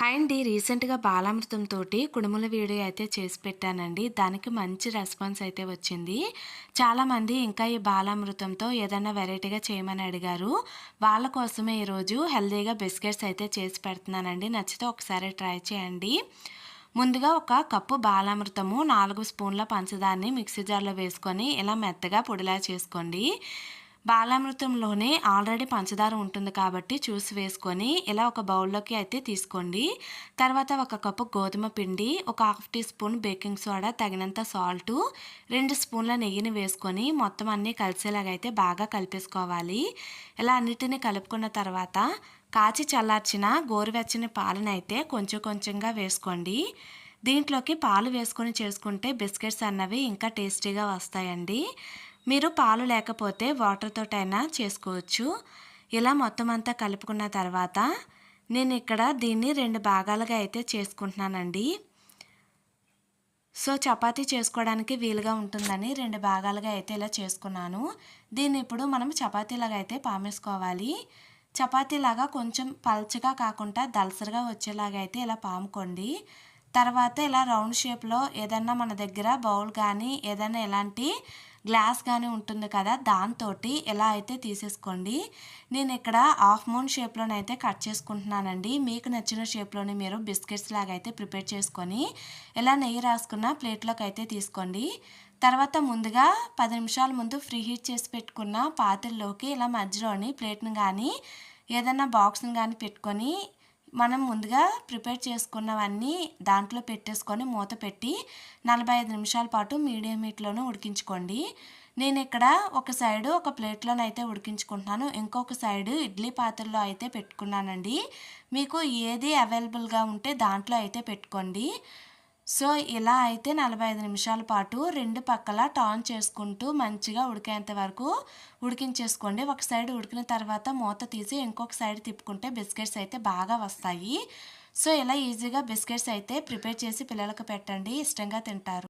Hi అండి. రీసెంట్గా బాలామృతంతో Kudumula video అయితే చేసి పెట్టానండి. దానికి మంచి రెస్పాన్స్ అయితే వచ్చింది. చాలామంది ఇంకా ఈ బాలామృతంతో ఏదైనా వెరైటీగా చేయమని అడిగారు. వాళ్ళ కోసమే ఈరోజు హెల్తీగా బిస్కెట్స్ అయితే చేసి పెడుతున్నానండి. నచ్చితే ఒకసారి ట్రై చేయండి. ముందుగా ఒక కప్పు బాలామృతము నాలుగు స్పూన్ల పంచదారని మిక్సీ జార్లో వేసుకొని ఇలా మెత్తగా పొడిలా చేసుకోండి. బాలామృతంలోనే ఆల్రెడీ పంచదార ఉంటుంది కాబట్టి చూసి వేసుకొని ఇలా ఒక బౌల్లోకి అయితే తీసుకోండి. తర్వాత ఒక కప్పు గోధుమ పిండి ఒక half teaspoon baking soda తగినంత సాల్ట్ రెండు స్పూన్ల నెయ్యిని వేసుకొని మొత్తం అన్నీ కలిసేలాగైతే బాగా కలిపేసుకోవాలి. ఇలా అన్నిటిని కలుపుకున్న తర్వాత కాచి చల్లార్చిన గోరువెచ్చని పాలనైతే అయితే కొంచెం కొంచెంగా వేసుకోండి. దీంట్లోకి పాలు వేసుకొని చేసుకుంటే బిస్కెట్స్ అన్నవి ఇంకా టేస్టీగా వస్తాయండి. మీరు పాలు లేకపోతే వాటర్తోటైనా చేసుకోవచ్చు. ఇలా మొత్తం అంతా కలుపుకున్న తర్వాత నేను ఇక్కడ దీన్ని రెండు భాగాలుగా అయితే చేసుకుంటున్నానండి. సో చపాతీ చేసుకోవడానికి వీలుగా ఉంటుందని రెండు భాగాలుగా అయితే ఇలా చేసుకున్నాను. దీన్ని ఇప్పుడు మనం చపాతీలాగా అయితే పామేసుకోవాలి. చపాతీలాగా కొంచెం పల్చగా కాకుండా దలసరిగా వచ్చేలాగా అయితే ఇలా పాముకోండి. తర్వాత ఇలా రౌండ్ షేప్లో ఏదన్నా మన దగ్గర బౌల్ కానీ ఏదైనా ఎలాంటి గ్లాస్ కానీ ఉంటుంది కదా దాంతో ఎలా అయితే తీసేసుకోండి. నేను ఇక్కడ హాఫ్ మూన్ షేప్లోనైతే కట్ చేసుకుంటున్నానండి. మీకు నచ్చిన షేప్లోని మీరు బిస్కెట్స్ లాగా అయితే ప్రిపేర్ చేసుకొని ఇలా నెయ్యి రాసుకున్న ప్లేట్లోకి అయితే తీసుకోండి. తర్వాత ముందుగా పది నిమిషాల ముందు ఫ్రీ హీట్ చేసి పెట్టుకున్న పాత్రలోకి ఇలా మధ్యలోని ప్లేట్ని కానీ ఏదైనా బాక్స్ని కానీ పెట్టుకొని మనం ముందుగా ప్రిపేర్ చేసుకున్నవన్నీ దాంట్లో పెట్టేసుకొని మూత పెట్టి నలభై ఐదు నిమిషాల పాటు మీడియం హీట్లోనే ఉడికించుకోండి. నేను ఇక్కడ ఒక సైడు ఒక ప్లేట్లోనైతే ఉడికించుకుంటున్నాను. ఇంకొక సైడు ఇడ్లీ పాత్రలో అయితే పెట్టుకున్నానండి. మీకు ఏది అవైలబుల్గా ఉంటే దాంట్లో అయితే పెట్టుకోండి. సో ఇలా అయితే నలభై ఐదు నిమిషాల పాటు రెండు పక్కల టాన్ చేసుకుంటూ మంచిగా ఉడికేంత వరకు ఉడికించేసుకోండి. ఒక సైడ్ ఉడికిన తర్వాత మూత తీసి ఇంకొక సైడ్ తిప్పుకుంటే బిస్కెట్స్ అయితే బాగా వస్తాయి. సో ఇలా ఈజీగా బిస్కెట్స్ అయితే ప్రిపేర్ చేసి పిల్లలకు పెట్టండి. ఇష్టంగా తింటారు.